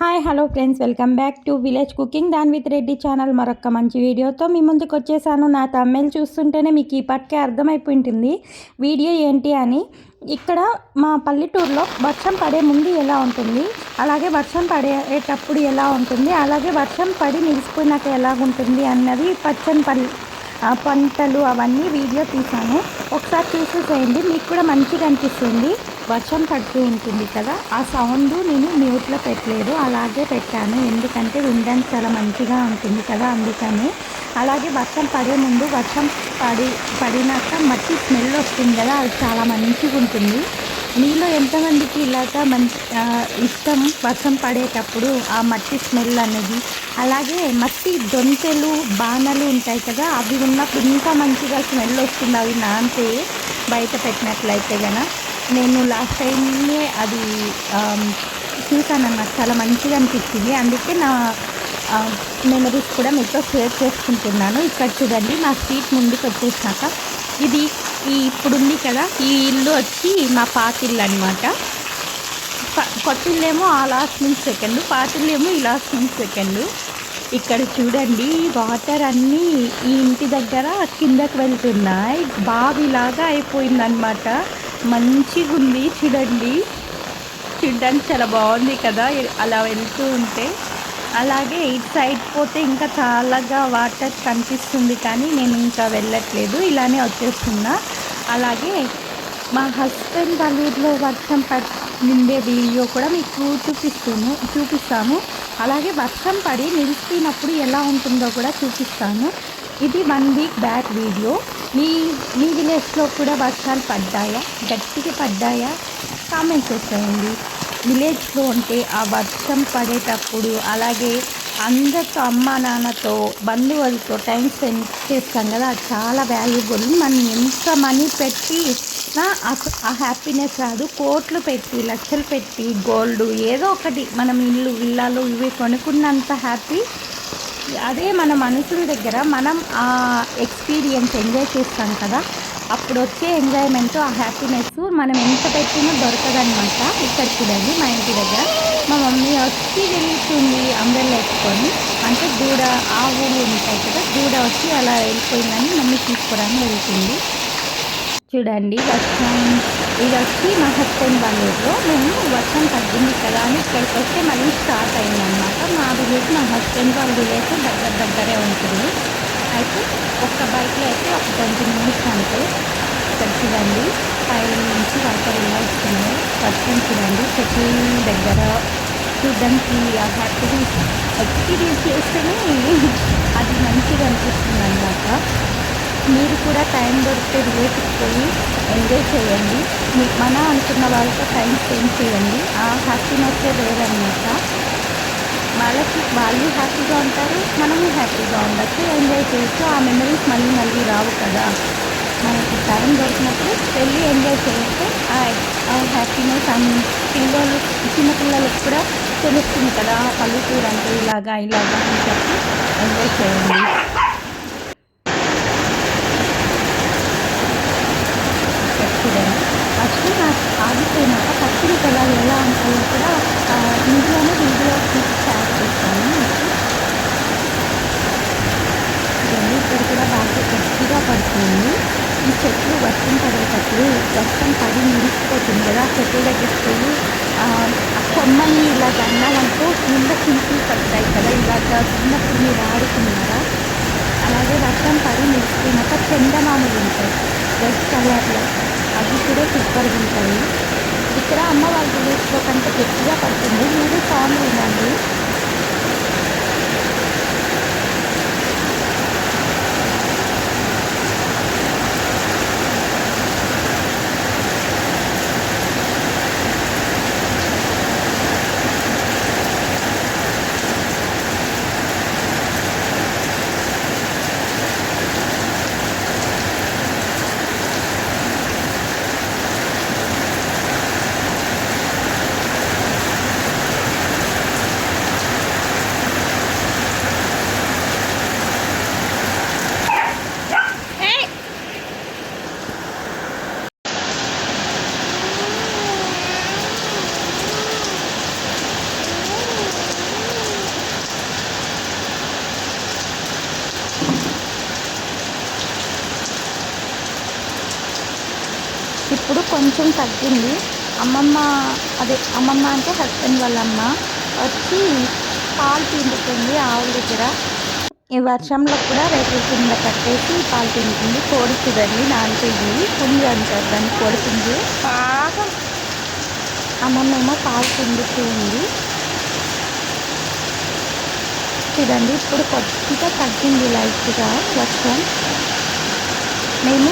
Hi hello friends welcome back to village cooking than with Reddy channel మరొక మంచి వీడియోతో మీ ముందుకు వచ్చేసాను. నా తమ్మెలు చూస్తుంటేనే మీకు ఇప్పటికే పట్కే అర్థమైపోయి ఉంటుంది వీడియో ఏంటి అని ఇక్కడ మా పల్లెటూరులో వర్షం పడే ముందు ఎలా ఉంటుంది అలాగే వర్షం పడేటప్పుడు ఎలా ఉంటుంది అలాగే వర్షం పడి నిలిచిపోయినాక ఎలా ఉంటుంది అన్నది పచ్చని పల్లి పంటలు అవన్నీ వీడియో తీసాను. ఒకసారి చూసేసేయండి మీకు కూడా మంచిగా అనిపిస్తుంది. వర్షం పడుతూ ఉంటుంది కదా ఆ సౌండ్ నేను మ్యూట్లో పెట్టలేదు. అలాగే పెట్టాను. ఎందుకంటే వినడానికి చాలా మంచిగా ఉంటుంది కదా అందుకని. అలాగే వర్షం పడే ముందు వర్షం పడి పడినాక మట్టి స్మెల్ వస్తుంది కదా అది చాలా మంచిగా ఉంటుంది. మీలో ఎంతమందికి ఇలాగా మంచి ఇష్టం వర్షం పడేటప్పుడు ఆ మట్టి స్మెల్ అనేది? అలాగే మట్టి దొంతెలు బాణలు ఉంటాయి కదా అవి ఉన్నప్పుడు ఇంకా మంచిగా స్మెల్ వస్తుంది. అవి నాంతే బయట పెట్టినట్లయితే కనుక నేను లాస్ట్ టైమే అది um, చూసానన్నమాట చాలా మంచిగా అనిపించింది. అందుకే నా um, మెమరీస్ కూడా మీతో షేర్ చేసుకుంటున్నాను. ఇక్కడ చూడండి నా స్ట్రీట్ ముందుకు వచ్చేసాక ఇది ఈ ఇప్పుడుంది కదా ఈ ఇల్లు వచ్చి మా పాతిల్లు అనమాట కొట్టిల్లేమో ఆ లాస్ట్ నుంచి సెకండ్ పాతిల్లేమో ఈ లాస్ట్ నుంచి సెకండ్ ఇక్కడ చూడండి వాటర్ అన్నీ ఈ ఇంటి దగ్గర కిందకు వెళ్తున్నాయి. బావిలాగా అయిపోయిందనమాట మంచిగా ఉంది చూడండి. చూడడానికి చాలా బాగుంది కదా అలా వెళ్తూ ఉంటే. అలాగే ఇటు సైడ్ పోతే ఇంకా చాలాగా వాటర్ కనిపిస్తుంది కానీ నేను ఇంకా వెళ్ళట్లేదు ఇలానే వచ్చేస్తున్నా. అలాగే మా హస్బెండ్ వాళ్ళ ఊర్లో వర్షం నిండే వీడియో కూడా మీకు చూపిస్తాను చూపిస్తాను అలాగే వర్షం పడి నిలిచిపోయినప్పుడు ఎలా ఉంటుందో కూడా చూపిస్తాను. ఇది వన్ వీక్ బ్యాక్ వీడియో. మీ మీ విలేజ్లో కూడా వర్షాలు పడ్డాయా? గట్టిగా పడ్డాయా? కామెంట్ చేసేయండి. విలేజ్లో ఉంటే ఆ వర్షం పడేటప్పుడు అలాగే అందరితో అమ్మ నాన్నతో బంధువులతో టైం స్పెండ్ చేస్తాం కదా. అది చాలా వాల్యుబుల్ మనం ఎంత మనీ పెట్టి ఆ హ్యాపీనెస్ రాదు. కోట్లు పెట్టి లక్షలు పెట్టి గోల్డ్ ఏదో ఒకటి. మనం ఇల్లు ఇళ్ళలు ఇవి కొనుక్కున్నంత హ్యాపీ అదే మన మనుషుల దగ్గర మనం ఆ ఎక్స్పీరియన్స్ ఎంజాయ్ చేస్తాం కదా అప్పుడు వచ్చే ఎంజాయ్మెంట్ ఆ హ్యాపీనెస్ మనం ఎంత పెట్టినా దొరకదనమాట ఇక్కడ చూడండి మా ఇంటి దగ్గర మా మమ్మీ వచ్చి వెళ్తుంది అందరిలో వేసుకొని. అంటే దూడ ఆవులు ఉంటాయి కదా దూడ వచ్చి అలా వెళ్ళిపోయిందని మమ్మీ తీసుకురాని వెళ్తుంది. చూడండి వర్షం ఇది వచ్చి మా హస్బెండ్ వాళ్ళ ఊళ్ళో మేము వర్షం తగ్గింది కదా అని ఇక్కడికి వస్తే మళ్ళీ స్టార్ట్ అయిందనమాట మా విలేజ్ మా హస్బెండ్ వాళ్ళ విలేజ్ దగ్గర దగ్గరే ఉంటుంది. అయితే ఒక్క బైక్లో అయితే ఒక ట్వంటీ మినిట్స్ అంటే ఇక్కడ చూడండి పై నుంచి వాటర్ ఇలా వస్తుంది వర్షం చూడండి చెట్ల దగ్గర చూడడానికి ఆ హ్యాపీనెస్ ఎక్స్పీరియన్స్ చేస్తేనే అది మంచిగా అనిపిస్తుంది అనమాట మీరు కూడా టైం దొరికితే రిలేటివ్స్ పోయి ఎంజాయ్ చేయండి. మన అనుకున్న వాళ్ళతో టైం స్పెండ్ చేయండి. ఆ హ్యాపీనెస్ వేరనమాట వాళ్ళకి వాళ్ళు హ్యాపీగా ఉంటారు మనము హ్యాపీగా ఉండొచ్చు ఎంజాయ్ చేయొచ్చు. ఆ మెమరీస్ మళ్ళీ మళ్ళీ రావు కదా. మనకి టైం దొరికినప్పుడు వెళ్ళి ఎంజాయ్ చేస్తే ఆ హ్యాపీనెస్ అన్ని పిల్లలు చిన్నపిల్లలకు కూడా తెలుస్తుంది కదా పల్లెటూరు అంటే ఇలాగా ఇలాగా అని చెప్పి ఎంజాయ్ చేయండి. పొలాలు ఎలా ఉంటాయో కూడా ఇందులోనే వీడియో షేర్ చేస్తాను ఇవన్నీ ఇక్కడ కూడా బాగా గట్టిగా పడుతుంది. ఈ చెట్లు వర్షం పడేటప్పుడు వర్షం పడి నిలిచిపోతుంది కదా చెట్ల దగ్గరికి పోయి ఆ కొమ్మని ఇలా గన్నాలంటూ కింద చింపులు పడతాయి కదా ఇలాగ చిన్నప్పుడు మీరు ఆడుకున్నారా అలాగే వర్షం పడి నిలిచిపోయినాక చందమామలు ఉంటాయి రెడ్ కలర్లో అవి కూడా సూపర్గా ఉంటాయి ఇక్కడ అమ్మ వాళ్ళ విలేజ్లో కంటే గట్టిగా పడుతుంది. మీరు సౌండ్ వినండి కొంచెం తగ్గింది. అమ్మమ్మ అదే అమ్మమ్మ అంటే హస్బెండ్ వాళ్ళ అమ్మ వచ్చి పాలు పిండుతుంది ఆవుల దగ్గర. ఈ వర్షంలో కూడా రేపు కింద కట్టేసి పాలు పిండుతుంది. కోడి చూడండి నానిపోయింది పుంజు అంటారు దాన్ని కోడి పుంజు. బాగా. అమ్మమ్మ ఏమో పాలు పిండుతూ ఉంది. చూడండి ఇప్పుడు కొద్దిగా తగ్గింది లైట్గా వర్షం. మేము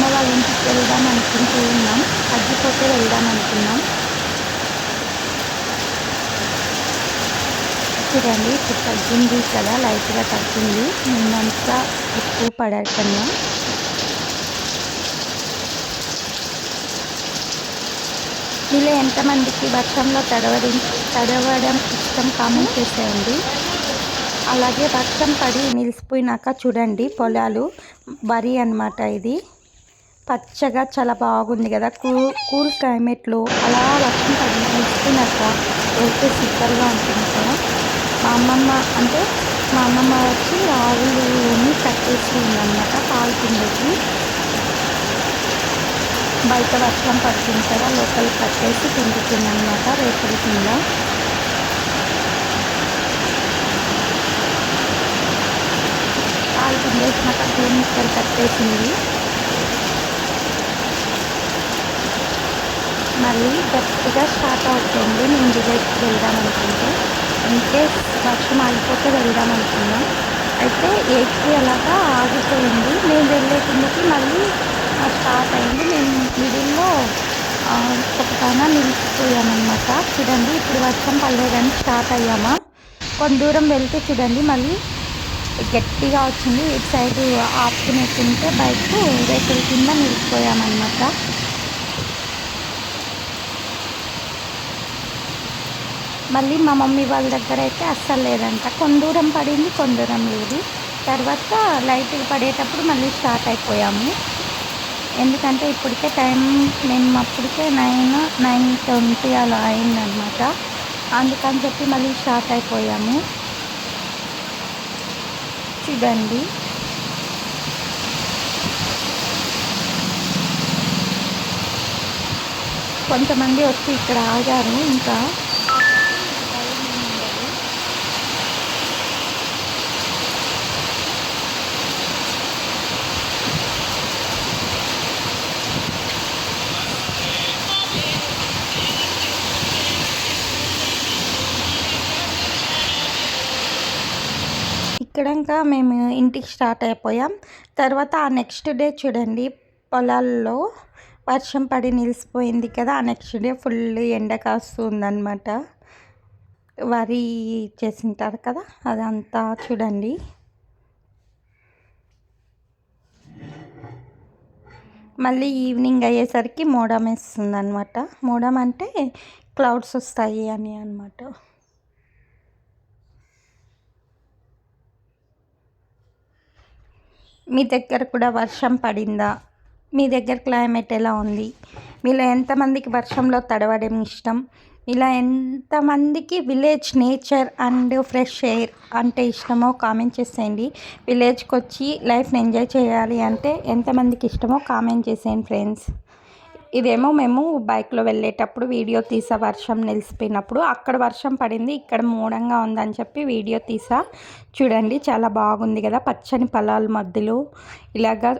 అమ్మ వాళ్ళ ఇంటికి వెళ్దాం అనుకుంటూ ఉన్నాం. తగ్గిపోతే వెళ్దాం అనుకున్నాం. చూడండి ఇప్పుడు తగ్గింది కదా లైట్గా తగ్గింది. నిన్నంతా ఎక్కువ పడకుండా. మీలో ఎంతమందికి వర్షంలో తడవడం తడవడం ఇష్టం కామెంట్ చేసేయండి. అలాగే వర్షం పడి నిలిచిపోయినాక చూడండి పొలాలు వరి అనమాట ఇది. పచ్చగా చాలా బాగుంది కదా. కూల్ కూల్ క్లైమేట్లో అలా వర్షం పడి నిలిచిపోయినాక వెళ్తే సూపర్గా ఉంటుంది కదా మా అమ్మమ్మ అంటే మా అమ్మమ్మ వచ్చి ఆవులు కట్టేసి ఉందన్నమాట పాలు కిందకి బయట వర్షం పడుతుంది కదా లోపల కట్టేసి తింటుందన్నమాట రేపటి కింద. పాలు కిందేసినాక భూమి ఇక్కడ కట్టేసింది మళ్ళీ గట్టిగా స్టార్ట్ అవుతుంది. మేము విలేజ్కి వెళ్దాం అనుకుంటే. ఇన్కేస్ వర్షం ఆగిపోతే వెళ్దాం అనుకున్నాం. అయితే ఎయిట్కి అలాగా ఆగిపోయింది. మేము వెళ్ళే కిందకి మళ్ళీ స్టార్ట్ అయింది. మేము మిడిల్లో ఒక పైన నిలిచిపోయామన్నమాట చూడండి ఇప్పుడు వర్షం పడలేదని స్టార్ట్ అయ్యామా? కొంత దూరం వెళ్తే చూడండి మళ్ళీ గట్టిగా వచ్చింది. ఇటు సైడ్ ఉంటే బైక్ రేకుల కింద నిలిచిపోయామన్నమాట. మళ్ళీ మా మమ్మీ వాళ్ళ దగ్గర అయితే అస్సలు లేదంట. కొందూరం పడింది కొందూరం లేదు. తర్వాత లైట్గా పడేటప్పుడు మళ్ళీ స్టార్ట్ అయిపోయాము. ఎందుకంటే ఇప్పటికే టైం మేము అప్పటికే నైన్ నైన్ ట్వంటీ అలా అయిందనమాట అందుకని చెప్పి మళ్ళీ స్టార్ట్ అయిపోయాము. చూడండి. కొంతమంది వచ్చి ఇక్కడ ఆగారు. ఇంకా ఇక్కడ ఇంకా మేము ఇంటికి స్టార్ట్ అయిపోయాం. తర్వాత ఆ నెక్స్ట్ డే చూడండి పొలాల్లో వర్షం పడి నిలిచిపోయింది కదా ఆ నెక్స్ట్ డే ఫుల్ ఎండ కాస్తుందన్నమాట. వరి చేసింటారు కదా అదంతా చూడండి. మళ్ళీ ఈవినింగ్ అయ్యేసరికి మోడం వేస్తుంది అనమాట మోడం అంటే క్లౌడ్స్ వస్తాయి అని అనమాట మీ దగ్గర కూడా వర్షం పడిందా? మీ దగ్గర క్లైమేట్ ఎలా ఉంది? మీలో ఎంతమందికి వర్షంలో తడవడం ఇష్టం? ఇలా ఎంతమందికి village nature and fresh air అంటే ఇష్టమో కామెంట్ చేసేయండి. విలేజ్కి వచ్చి లైఫ్ని ఎంజాయ్ చేయాలి అంటే ఎంతమందికి ఇష్టమో కామెంట్ చేసేయండి ఫ్రెండ్స్. ఇదేమో మేము బైక్లో వెళ్ళేటప్పుడు వీడియో తీసా వర్షం నిలిచిపోయినప్పుడు. అక్కడ వర్షం పడింది ఇక్కడ మూడంగా ఉందని చెప్పి వీడియో తీసా. చూడండి చాలా బాగుంది కదా పచ్చని పొలాల మధ్యలో. ఇలాగా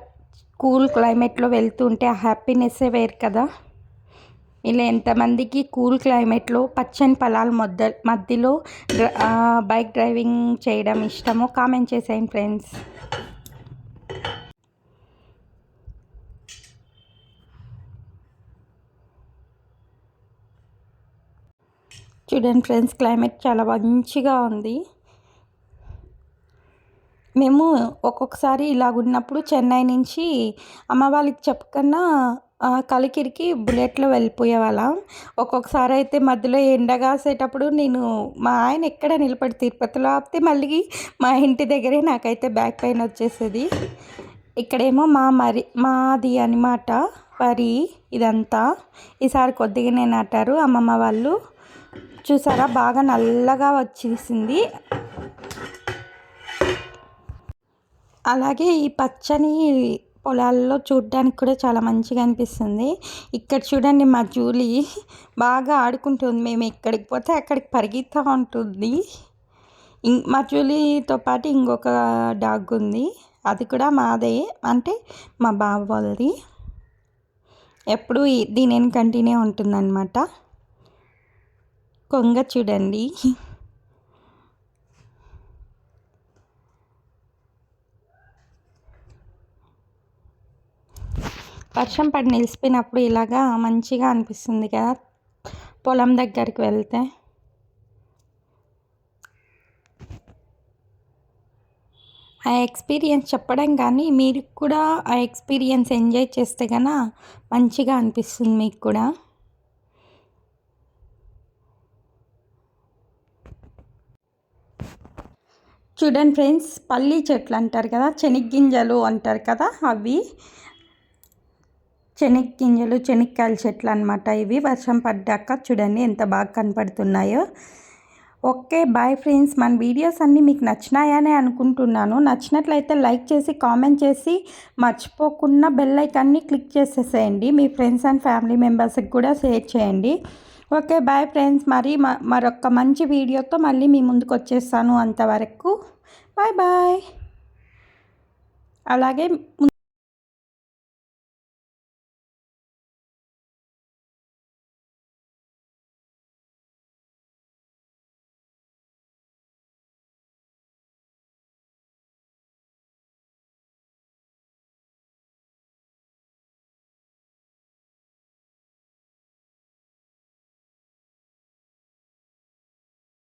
కూల్ క్లైమేట్లో వెళ్తుంటే ఆ హ్యాపీనెస్సే వేరు కదా. ఇలా ఎంతమందికి కూల్ క్లైమేట్లో పచ్చని పొలాల మధ్య మధ్యలో బైక్ డ్రైవింగ్ చేయడం ఇష్టమో కామెంట్ చేసేయండి ఫ్రెండ్స్. చూడండి ఫ్రెండ్స్ క్లైమేట్ చాలా మంచిగా ఉంది. మేము ఒక్కొక్కసారి ఇలాగున్నప్పుడు చెన్నై నుంచి అమ్మ వాళ్ళకి చెప్పకన్నా కలికిరికి బుల్లెట్లో వెళ్ళిపోయే వాళ్ళం ఒక్కొక్కసారి అయితే మధ్యలో ఎండ కాసేటప్పుడు నేను మా ఆయన ఎక్కడ నిలబడి తిరుపతిలో ఆపితే మళ్ళీ మా ఇంటి దగ్గరే నాకైతే బ్యాక్ పెయిన్ వచ్చేసేది. ఇక్కడేమో మా మరి మాది అనమాట వరి ఇదంతా. ఈసారి కొద్దిగానే నాటారు అమ్మమ్మ వాళ్ళు. చూసారా? బాగా నల్లగా వచ్చేసింది. అలాగే ఈ పచ్చని పొలాల్లో చూడడానికి కూడా చాలా మంచిగా అనిపిస్తుంది. ఇక్కడ చూడండి మా జూలీ బాగా ఆడుకుంటుంది. మేము ఎక్కడికి పోతే అక్కడికి పరిగెత్తా ఉంటుంది. ఇం- మా జూలీతో పాటు ఇంకొక డాగ్ ఉంది. అది కూడా మాదే. అంటే మా బావ వాళ్ళది. ఎప్పుడు దీని కంటిన్యూ ఉంటుందన్నమాట. కొంగ చూడండి. వర్షం పడి నిలిచిపోయినప్పుడు ఇలాగా మంచిగా అనిపిస్తుంది కదా పొలం దగ్గరికి వెళ్తే. ఆ ఎక్స్పీరియన్స్ చెప్పడం కానీ మీరు కూడా ఆ ఎక్స్పీరియన్స్ ఎంజాయ్ చేస్తే కనుక మంచిగా అనిపిస్తుంది మీకు కూడా. చూడండి ఫ్రెండ్స్ పల్లి చెట్లు అంటారు కదా చెనిగ్గింజలు అంటారు కదా అవి చెనిగ్గింజలు చెనిక్కాయల చెట్లు అనమాట ఇవి. వర్షం పడ్డాక చూడండి ఎంత బాగా కనపడుతున్నాయో. Okay bye friends. మన వీడియోస్ అన్నీ మీకు నచ్చినాయనే అనుకుంటున్నాను. నచ్చినట్లయితే లైక్ చేసి కామెంట్ చేసి మర్చిపోకుండా బెల్ ఐకాన్ని క్లిక్ చేసేసేయండి. మీ ఫ్రెండ్స్ అండ్ ఫ్యామిలీ మెంబర్స్కి కూడా షేర్ చేయండి. Okay bye friends. మరి మ- మరొక మంచి వీడియోతో మళ్ళీ మీ ముందుకు వచ్చేస్తాను అంతవరకు. Bye bye. అలాగే